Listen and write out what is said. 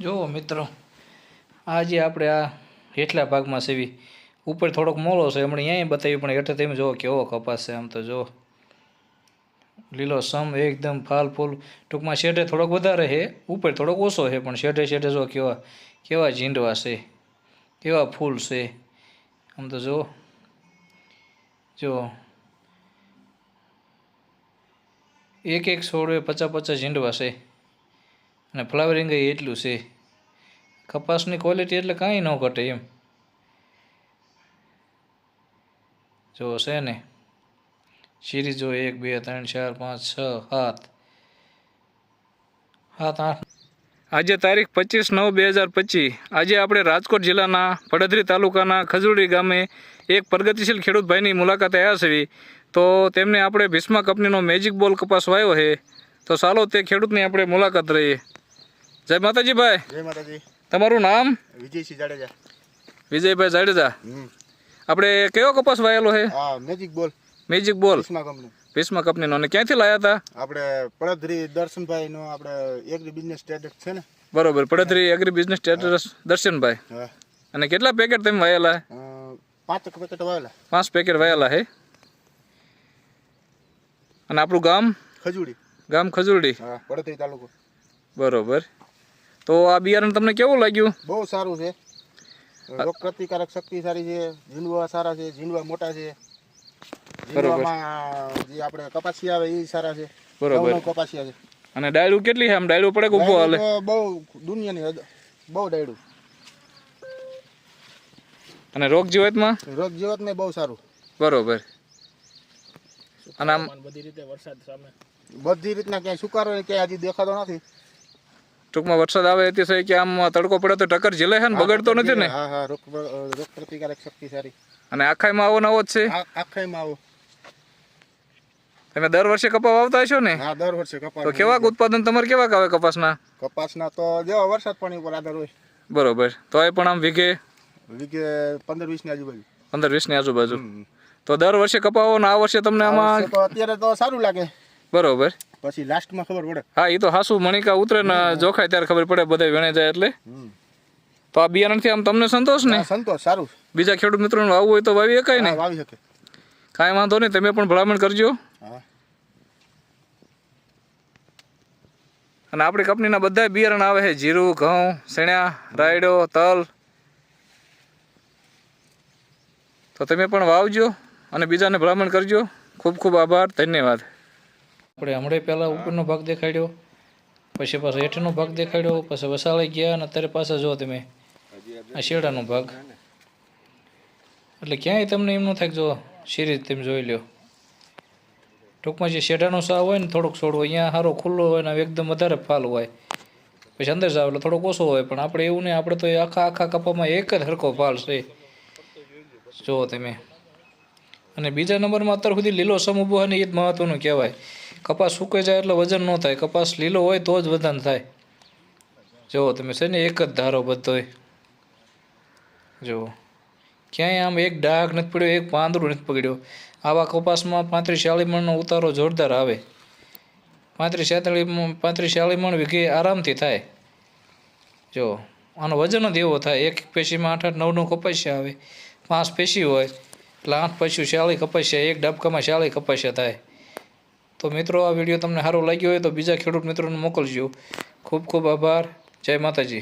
જુઓ મિત્રો, આજે આપણે આ હેઠલા ભાગમાં સેવી. ઉપર થોડોક મોલો છે, હમણાં અહીંયા બતાવ્યું, પણ હેઠળ તમે જુઓ કેવો કપાસ છે આમ તો જુઓ. લીલો સમ એકદમ ફાલ ફૂલ. ટૂંકમાં શેઢે થોડોક વધારે છે, ઉપર થોડોક ઓછો છે, પણ શેઢે શેઢે જો કેવા કેવા ઝીંડવા છે, કેવા ફૂલ છે. આમ તો જુઓ. જો એક એક છોડે પચાસ પચાસ ઝીંડવા છે. અને ફ્લાવરિંગ એટલું છે. કપાસની ક્વોલિટી એટલે કાંઈ ન ઘટે એમ. જો છે ને સિરીઝ જો એક, બે, ત્રણ, ચાર, પાંચ, છ, સાત. સાત, આઠ. આજે તારીખ પચીસ નવ, બે હજાર પચીસ. આજે આપણે રાજકોટ જિલ્લાના પડધરી તાલુકાના ખજુડી ગામે એક પ્રગતિશીલ ખેડૂત ભાઈની મુલાકાતે આવ્યા છે. તો તેમને આપણે ભીષ્મા કંપનીનો મેજિક બોલ કપાસ વાયો છે. તો ચાલો તે ખેડૂતની આપણે મુલાકાત રહીએ જય માતાજી ભાઈ. જય માતાજી. તમારું નામ? વિજયસિંહ જાડેજા. વિજયભાઈ જાડેજા. આપણે કયો કપાસ વાયેલો છે? મેજિક બોલ. મેજિક બોલ. કંપની. ભીષ્મા કંપનીનો. અને ક્યાંથી લાયા હતા? આપણે પડદરી દર્શનભાઈ નો આપણે એગ્રી બિઝનેસ સ્ટેટસ છે ને. બરોબર પડદરી એગ્રી બિઝનેસ સ્ટેટસ દર્શનભાઈ. અને કેટલા પેકેટ તમે વાયેલા? પાંચ પેકેટ વાયેલા. પાંચ પેકેટ વાયેલા હે અને આપણું ગામ? ખજુડી. ગામ ખજુરડી. પડદરી તાલુકો. બરોબર. તો આ બિયારણ તમને કેવું લાગ્યું? બહુ સારું છે. રોગ પ્રતિકારક શક્તિ સારી છે ઝીંડવા સારા છે ઝીંડવા મોટા છે. ઝીંડવામાં જે આપણે કપાસિયા આવે એ સારા છે. બરોબર. નવ નવ અને ડાયરું કેટલી છે? આમ ડાયરું પડે કે હાલે? બહુ દુનિયાની બહુ ડાયડું. અને રોગ જીવાતમાં? રોગ જીવત બહુ સારું. બરોબર. અને આમ બધી રીતના ક્યાંય સુકારો ક્યાંય હજી દેખાતો નથી. ટૂંકમાં વરસાદ આવે સહી કે આમ તડકો પડે તો ટક્કર ઝીલે છે ને બગડતો નથી ને? હા હા રોગ રોગ પ્રતિકારક શક્તિ સારી. અને આખાઈમાં આવો નવો જ છે? આખાઈમાં આવો. તમે દર વર્ષે કપા વાવતા હશો ને? હા દર વર્ષે કપાસ તો કેવા ઉત્પાદન તમારે કેવા આવે કપાસના? કપાસના તો જેવા વરસાદ પાણી ઉપર આધાર હોય. બરોબર. તો એ પણ આમ વીઘે? વીઘે પંદર વીસની આજુબાજુ. પંદર વીસની આજુબાજુ. તો દર વર્ષે કપાવો ને આ વર્ષે તમને આમાં અત્યારે તો સારું લાગે. બરોબર. પછી લાસ્ટમાં ખબર પડે. હા એ તો હાસુ મણિકા ઉતરે ને જોખાય ત્યારે ખબર પડે બધા વેણે જાય એટલે. તો આ બિયારણથી આમ તમને સંતોષ ને? સંતોષ સારું. બીજા ખેડૂત મિત્રોને આવવું હોય તો વાવી શકાય ને? વાવી શકે. કાંઈ વાંધો નહીં તમે પણ ભલામણ કરજો. અને આપણી કંપનીના બધા બિયારણ આવે છે. જીરું ઘઉં શેણા રાયડો તલ. તો તમે પણ વાવજો અને બીજાને ભલામણ કરજો. ખૂબ ખૂબ આભાર ધન્યવાદ. આપણે હમણાં પહેલાં ઉપરનો ભાગ દેખાડ્યો, પછી પાછો હેઠળનો ભાગ દેખાડ્યો, પછી વસાળાઈ ગયા અને અત્યારે પાછા જો તમે આ શેડાનો ભાગ. એટલે ક્યાંય તમને એમ ન થાય જો સિરીઝ તમે જોઈ લ્યો ટૂંકમાં જે શેઢાનો સાવ હોય ને થોડોક છોડ હોય, અહીંયા સારો ખુલ્લો હોય ને એકદમ વધારે ફાલ હોય. પછી અંદર સાવ એટલે થોડોક ઓછો હોય, પણ આપણે એવું નહીં, આપણે તો આખા આખા કપામાં એક જ હરખો ફાલ છે. જુઓ તમે. અને બીજા નંબરમાં અત્યાર સુધી લીલો સમ ઊભો હોય ને એ જ મહત્વનું કહેવાય. કપાસ સૂકાઈ જાય એટલે વજન ન થાય. કપાસ લીલો હોય તો જ વજન થાય. જુઓ, તમે છે ને એક જ ધારો બધોય જુઓ. ક્યાંય આમ એક ડાઘ નથી પડ્યો, એક પાંદડું નથી પકડ્યો. આવા કપાસમાં પાંત્રીસ ચાલીસ મણનો ઉતારો જોરદાર આવે. પાંત્રીસ છેતાલીસ પાંત્રીસ ચાલીસ મણ વીઘે આરામથી થાય. જો આનો વજન જ એવો થાય. એક પેશીમાં આઠ આઠ નવ નવ કપાસિયા આવે. પાંચ પેશી હોય, એટલે આઠ પૈસું ચાલી કપાસિયા, એક ડબકામાં ચાલી કપાસિયા થાય. તો મિત્રો, આ વીડિયો તમને સારો લાગ્યો હોય તો બીજા ખેડૂત મિત્રોને મોકલજો. ખૂબ ખૂબ આભાર. જય માતાજી.